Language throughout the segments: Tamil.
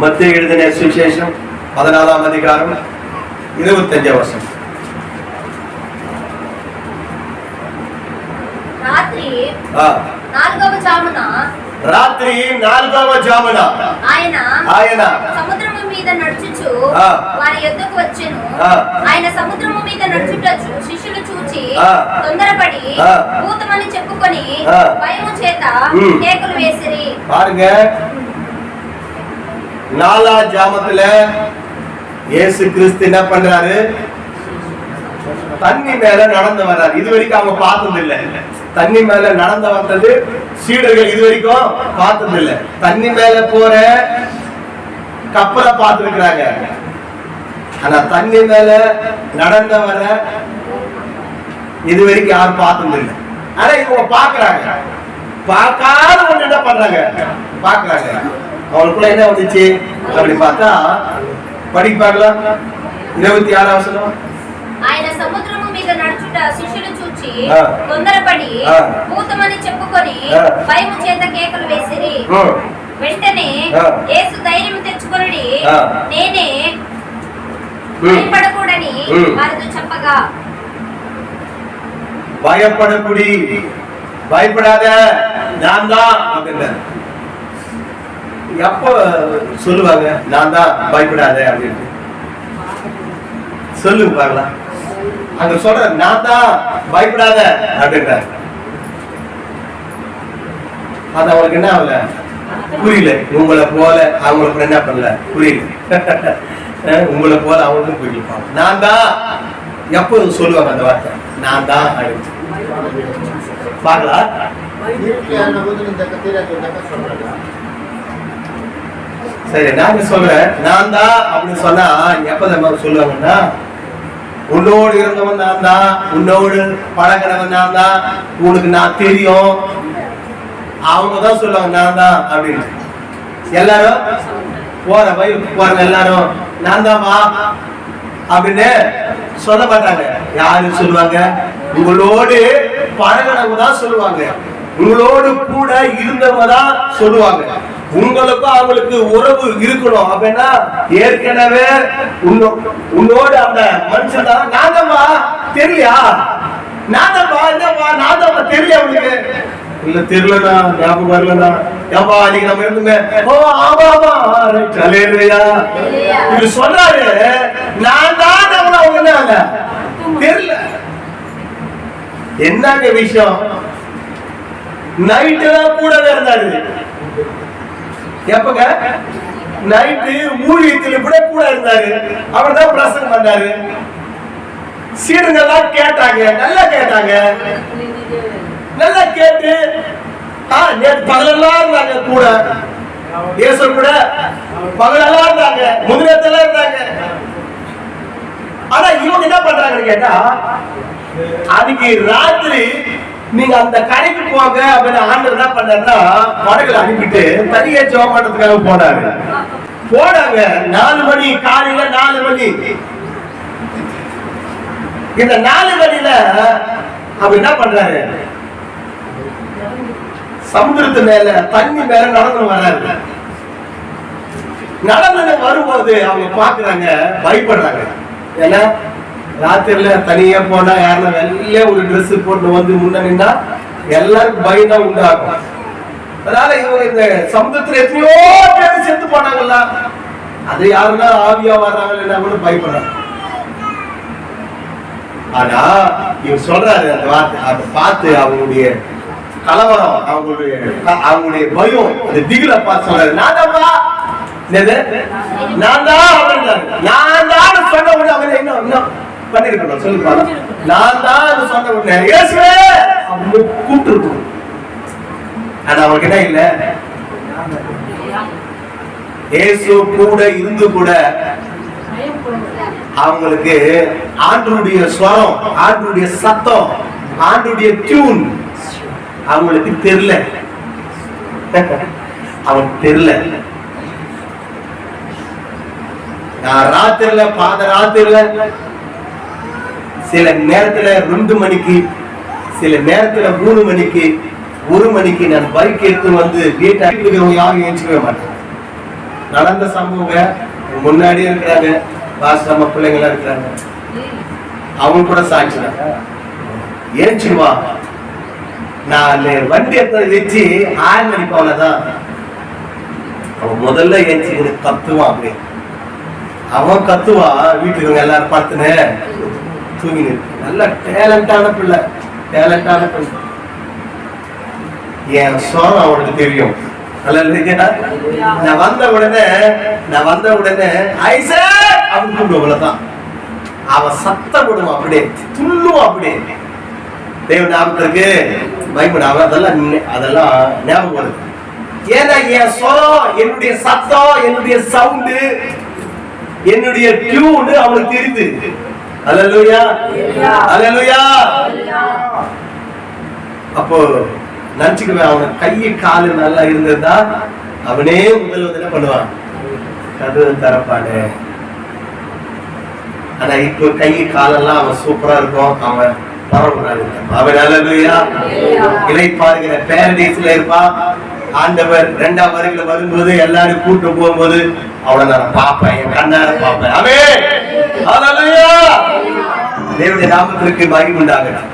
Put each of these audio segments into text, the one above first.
മത്തേ എഴുതിന സുവിശേഷം പതിനാലാം അധികാരം ഇരുപത്തഞ്ചാം വർഷം రాత్రి నాలుగవ జామున. ఆయన ఆయన. సముద్రము మీద నడుచుచు వారి ఎద్దుకు వచ్చెను. ఆయన సముద్రము మీద నడుచుట శిష్యులు చూచి తొందరపడి భూతమని చెప్పుకొని భయము చేత కేకులు వేసిరి. நாலா ஜாமத்துல இயேசு கிறிஸ்து என்ன பண்றாரு? தண்ணி மேல நடந்து வர்றாரு. இது வரைக்கும் அவங்க பார்த்தது இல்ல தண்ணி மேல நடந்து வந்தது சீடர்கள் இது வரைக்கும் பார்த்தது இல்ல தண்ணி மேல போற கப்பலை பார்த்துருக்கிறாங்க. ஆனா தண்ணி மேல நடந்து வர இது வரைக்கும் யாரும் பார்த்தது இல்ல ஆனா இவங்க பாக்குறாங்க பார்க்காத ஒண்ணு என்ன பண்றாங்க? பாக்குறாங்க அவங்களுக்குள்ள என்ன வந்துச்சு அப்படி பார்த்தா படிப்பாங்களா இருபத்தி ஆறாம் வசனம் ఆయన సముద్రము మీద నడుచుట శిష్యులు చూచి ఆ. తొందరపడి ఆ. భూతమని చెప్పుకొని ఆ. భయము చేత కేకలు వేసిరి ம். వెంటనే ఆ. యేసు ధైర్యం తెచ్చుకొనుడి ఆ. నేనే ம். భయపడకూడని ம். వారితో చెప్పగా பயப்படக்குடி பயப்படாத நான் தான் அப்படின்னு எப்போ சொல்லுவாங்க? நான் தான் பயப்படாத அப்படின்னு சொல்லுங்க பார்க்கலாம் அங்க சொல்ற நான் தான் பயப்படாத அப்படின்றார். அது அவளுக்கு என்ன ஆகல? புரியல. உங்களை போல அவங்களுக்கு என்ன பண்ணல? புரியல. உங்களை போல அவங்களுக்கும் புரியல. நான் தான் எப்போ சொல்லுவாங்க அந்த வார்த்தை? நான் தான் அப்படின்னு. பார்க்கலாம் சரி நான் சொல்றேன். நான் தான் அப்படின்னு சொன்னா எப்ப நம்ம சொல்லுவாங்கன்னா உன்னோடு இருந்தவன் நான் தான் உன்னோடு பழகினவன் நான் தான் உனக்கு நான் தெரியும். அவங்க தான் சொல்லுவாங்க நான் தான் அப்படின்னு. எல்லாரும் போற வயலுக்கு போறாங்க எல்லாரும். நான் தான் வா அப்படின்னு சொல்ல மாட்டாங்க. யாரு சொல்லுவாங்க? உங்களோடு பழகினவங்க தான் சொல்லுவாங்க. உங்களோடு கூட இருந்தவங்க தான் சொல்லுவாங்க. உங்களுக்கும் அவங்களுக்கு உறவு இருக்கணும். அப்படின்னா ஏற்கனவே உன்னோ- உன்னோடு அந்த மனுஷன் தான். நாங்கம்மா தெரியலையா நாங்கம்மா என்னம்மா? நாங்கம்மா தெரியல அவனுக்கு இல்ல தெரியலண்ணா. ஞாபகம் வரலண்ணா. ஏப்பா அன்னைக்கு நம்ம இருந்துமே? ஓ ஆமா ஆமா. ரைட் அலேலுயா இப்படி சொல்றாரு நான் தான் நம்மள அவங்க என்ன? தெரியல. என்னங்க விஷயம்? நைட்டு கூடவே இருந்தாரு. எப்பங்க? நைட்டு மூலிகத்தில் கூட கூட இருந்தாரு. அவர் தான் பிரசங்கம் பண்ணாரு. சீடுங்கெல்லாம் கேட்டாங்க. நல்லா கேட்டாங்க. நல்லா கேட்டு ஆ நேற்று பகலெல்லாம் இருந்தாங்க கூட. இயேசு கூட பகலெல்லாம் இருந்தாங்க. முதிரத்தெல்லாம் இருந்தாங்க. ஆனா இவங்க என்ன பண்றாங்கன்னு கேட்டா அன்னைக்கு ராத்திரி நீங்க அந்த கடைக்கு போங்க அப்படின்னு ஆண்டு என்ன பண்ணாருன்னா படகுல அனுப்பிட்டு தனியா ஜெபம் பண்றதுக்காக போனாரு. போனாங்க. நாலு மணி காலையில நாலு மணி. இந்த நாலு மணில அவர் என்ன பண்றாரு? சமுதிரத்து மேல தண்ணி மேல நடந்து வர்றாரு. நடந்து வரும்போது அவங்க பாக்குறாங்க பயப்படுறாங்க. ஏன்னா ராத்திரில தனியா போனா யாருன்னா வெளியே ஒரு ட்ரெஸ் போட்டு வந்து முன்ன நின்னா எல்லாருக்கும் பயந்தான் உண்டாகும். அதனால இவங்க இந்த சமுத்திரத்துல எத்தனையோ பேர் செத்து போனாங்கல்ல அது யாருன்னா ஆவியா வர்றாங்க கூட பயப்படுறாங்க ஆனா இவர் சொல்றாரு அந்த வார்த்தை அதை பார்த்து அவங்களுடைய கலவரம் அவங்களுடைய அவங்களுடைய பயம் அந்த திகில பார்த்து சொல்றாரு. நான் தான்ப்பா நான் தான் நான் தான் சொன்ன உடனே அவங்க என்ன இன்னும் பண்ணிருக்கணும். சொல்லி பாருங்க நான் தான் சொன்ன உடனே இயேசுவே அப்படின்னு கூப்பிட்டு இருக்கணும் ஆனா அவங்களுக்கு என்ன இல்ல. இயேசு கூட இருந்து கூட அவங்களுக்கு ஆண்டருடைய ஸ்வரம் ஆண்டருடைய சத்தம் ஆண்டருடைய டியூன் அவங்களுக்கு தெரியல. அவனுக்கு தெரியல. நான் ராத்திரில பாத ராத்திரில சில நேரத்துல ரெண்டு மணிக்கு சில நேரத்துல மூணு மணிக்கு ஒரு மணிக்கு நான் பைக் எடுத்து வந்து வீட்டை இருக்கிறவங்க யாரும் ஏஞ்சிக்கவே மாட்டேன் நடந்த சம்பவங்க முன்னாடி இருக்கிறாங்க. பாஸ்ட் நம்ம பிள்ளைங்களா இருக்கிறாங்க. அவங்க கூட சாட்சி தான். நான் வண்டி எடுத்து வச்சு ஆள் அடிப்பவனதான் அவன் முதல்ல ஏஞ்சி கத்துவான் அப்படி அவன் கத்துவான் வீட்டுக்கு இவங்க எல்லாரும் பார்த்துனேன் தூங்கினு நல்ல டேலண்டான பிள்ளை. டேலண்டான பிள்ளை என் சோகம் அவனுக்கு தெரியும். நான் வந்த உடனே நான் வந்த உடனே ஐசே! அப்படின்னு கூப்பிடுவோம் அவன் சத்தம் விடும் அப்படியே துள்ளுவான் அப்படியே. தெய்வ ஞாபகத்திற்கு பயப்பட. அவன் அதெல்லாம் அதெல்லாம் ஞாபகம் வருது. ஏன்னா என் சொரம் என்னுடைய சத்தம் என்னுடைய சவுண்டு என்னுடைய டியூன்னு அவனுக்கு தெரியுது. அல்லேலூயா அல்லேலூயா அப்போ நினைச்சுக்குவேன் அவன் கையை காலு நல்லா இருந்திருந்தா அவனே முதல் வந்து என்ன பண்ணுவான் கதவு தரப்பானு ஆனா இப்போ கை காலெல்லாம் அவன் சூப்பரா இருக்கும். அவன் பரவாயில்ல அவன் நல்லதுயா இலை பாருகிற பேரடைஸ்ல இருப்பான். ஆண்டவர் ரெண்டாம் வருகிற வரும்போது எல்லாரும் கூட்டு போகும்போது அவனை நான் பார்ப்பேன். என் கண்ணார பார்ப்பேன். அவே தேவனுடைய நாமத்திற்கு மகிமை உண்டாகட்டும்.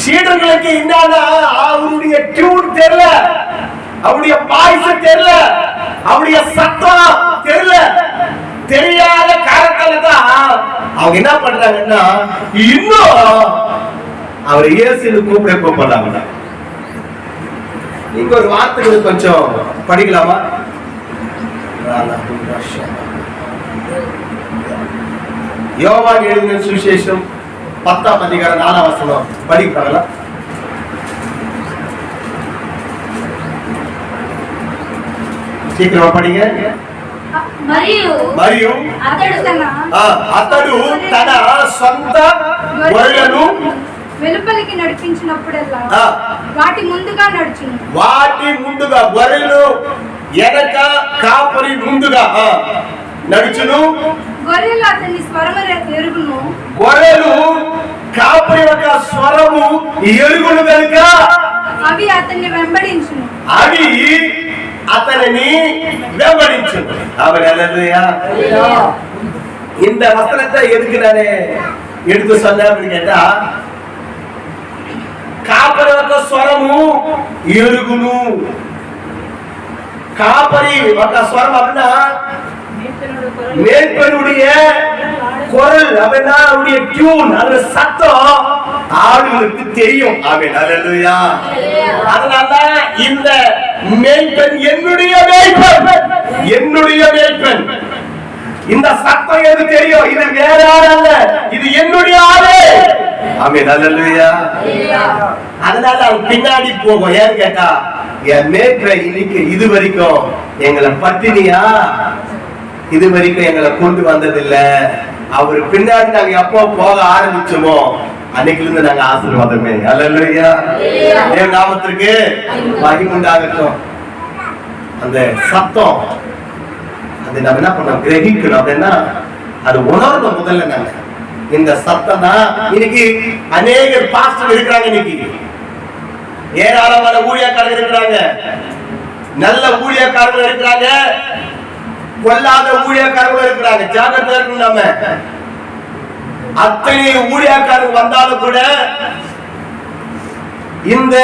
சீடர்களுக்கு என்னன்னா அவருடைய டியூன் தெரியல. அவருடைய பாய்ச தெரியல. அவருடைய சத்தம் தெரியல. தெரியாத காரணத்தால தான் அவங்க என்ன பண்றாங்கன்னா இன்னும் அவர் இயேசுன்னு கூப்பிட கூப்பிடுறாங்க நீங்க ஒரு வார்த்தைகள் கொஞ்சம் படிக்கலாமா? யோவான் எழுதின சுவிசேஷம் பத்தாம் அதிகாரம் நாலாம் வசனம் படிப்பாங்களா సీక్రమ పడిగ మరియు మరియు అతడు ఆ, అతడు తన సొంత గొర్రెలను వెలుపలికి నడిపించినప్పుడల్లా ఆ, వాటి ముందుగా నడుచును వాటి ముందుగా గొర్రెలు వెనక కాపరి ముందుగా ఆ, నడుచును గొర్రెలు అతని స్వరము ఎరుగును గొర్రెలు కాపరి యొక్క స్వరము ఎరుగులు కనుక అవి అతన్ని వెంబడించును అవి అతనిని వెంబడించు அவன் அல்லையா இந்த வசனத்தை எதுக்கு நானே எடுத்து சொன்னேன் அப்படின்னு கேட்டா కాపరి యొక్క స్వరము ఎరుగును காப்பரி ఒక స్వరం அப்படின்னா மேற்பனுடைய குரல் அப்படின்னா அவருடைய டியூன் அந்த சத்தம் ஆளுங்களுக்கு தெரியும். அவன் அல்லேலூயா. அதனால இந்த மேய்ப்பன் என்னுடைய மேய்ப்பன் என்னுடைய மேய்ப்பன் இந்த சத்தம் எது தெரியும்? இது வேற ஆள் அல்ல. இது என்னுடைய ஆளு. ஆமென். அல்லேலூயா. அதனால அவன் பின்னாடி போகும். ஏன்னு கேட்டா என் மேய்ப்ப இன்னைக்கு இது வரைக்கும் எங்களை பட்டினியா இது வரைக்கும் எங்களை கொண்டு வந்ததில்ல. அவர் பின்னாடி நாங்க எப்போ போக ஆரம்பிச்சோமோ அன்னைக்குல இருந்து நாங்க ஆசீர்வாதமே. அல்லேலூயா. தேவ நாமத்திற்கு மகிமுண்டாகட்டும் அந்த சத்தம் அது நம்ம என்ன பண்ணோம்? கிரகிக்கணும். அப்படின்னா அது உணரணும் முதல்ல நாங்க. இந்த சத்தம் தான் இன்னைக்கு அநேக பாஸ்டர் இருக்கிறாங்க இன்னைக்கு. ஏராளமான ஊழியக்காரங்க இருக்கிறாங்க. நல்ல ஊழியக்காரங்க இருக்கிறாங்க. கொல்லாத ஊழியக்காரங்க இருக்கிறாங்க. ஜாகிரதையா இருக்கணும் நம்ம. அத்தனை ஊழியக்காரங்க வந்தாலும் கூட இந்த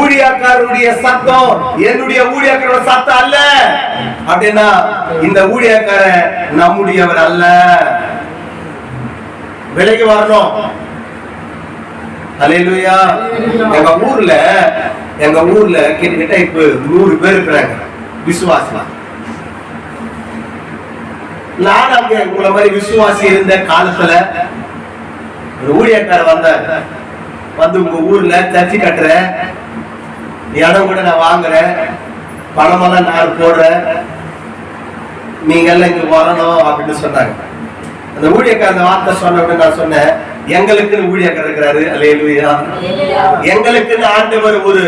ஊழியக்காரருடைய சத்தம் என்னுடைய ஊழியக்காரோட சத்தம் அல்ல. அப்படின்னா இந்த ஊழியக்கார நம்முடையவர் அல்ல. விலைக்கு வரணும். அலையிலுயா எங்க ஊர்ல எங்க ஊர்ல கிட்டத்தட்ட இப்ப நூறு பேர் இருக்கிறாங்க. விசுவாசம் நான் அங்க உங்களை மாதிரி விசுவாசி இருந்த காலத்துல ஒரு ஊழியக்காரர் வந்தார். வந்து உங்க ஊர்ல சர்ச்சு கட்டுற இடம் கூட நான் வாங்குறேன் பணமெல்லாம் நான் போடுறேன் நீங்க எல்லாம் இங்க வரணும் அப்படின்னு சொன்னாங்க. அந்த ஊழியக்காரர் அந்த வார்த்தை சொன்ன உடனே நான் சொன்னேன் எங்களுக்குன்னு ஊழியக்காரர் இருக்கிறாரு அல்லேலூயா. எங்களுக்குன்னு ஆண்டவர் ஒரு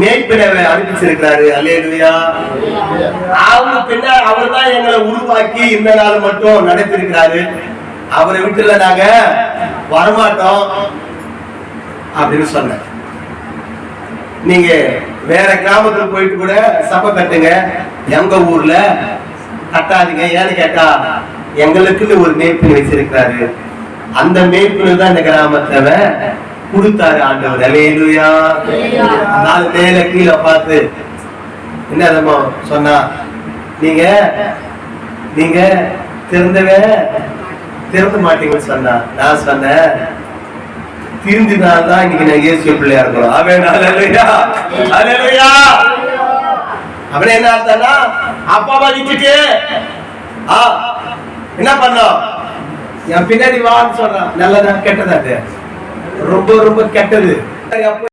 மேய்ப்பினரை அனுப்பிச்சிருக்கிறாரு. அல்லேலூயா. அவங்க பின்னர் அவர் தான் எங்களை உருவாக்கி இந்த நாள் மட்டும் நடத்திருக்கிறாரு. அவரை விட்டுல நாங்க வரமாட்டோம் அப்படின்னு சொன்னேன் நீங்க வேற கிராமத்துல போயிட்டு கூட சபை கட்டுங்க. எங்க ஊர்ல கட்டாதீங்க. ஏன்னு கேட்டா எங்களுக்குன்னு ஒரு மேய்ப்பு வச்சிருக்கிறாரு. அந்த மேய்ப்புல தான் இந்த கிராமத்தவன் கொடுத்தாரு ஆண்டவர். அலேலுயா நாலு மேல கீழே பார்த்து என்ன தெரியுமா சொன்னா நீங்க நீங்க திறந்தவே திறந்த மாட்டீங்கன்னு சொன்னா நான் சொன்னேன். திருந்தினால்தான் இன்னைக்கு நான் இயேசு பிள்ளையா இருக்கிறோம் அவன் அலையா அலையா அவன் என்ன அர்த்தம்னா அப்பாவை விட்டுட்டு ஆ என்ன பண்ணோம்? என் பின்னாடி வான்னு சொல்றான். நல்லதா கெட்டதா ரொம்ப ரொம்ப கெட்டது